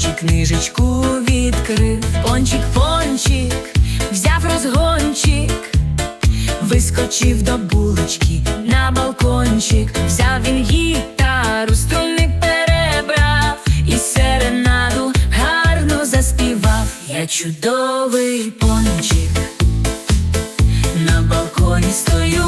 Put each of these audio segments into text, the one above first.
книжечку відкрив. Пончик, пончик, взяв розгончик, вискочив до булочки на балкончик, взяв він гітару, струнник перебрав і серенаду гарно заспівав. Я чудовий пончик, на балконі стою,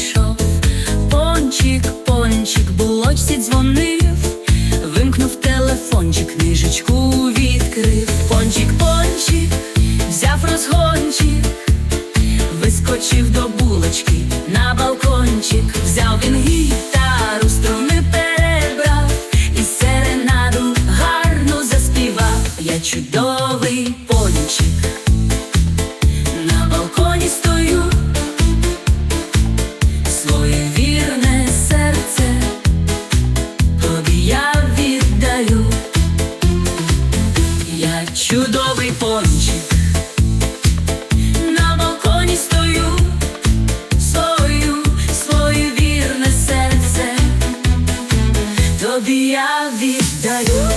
знайшов. Пончик, пончик, булочці дзвонив, чудовий пончик, на балконі стою, свою, своє вірне серце тобі я віддаю.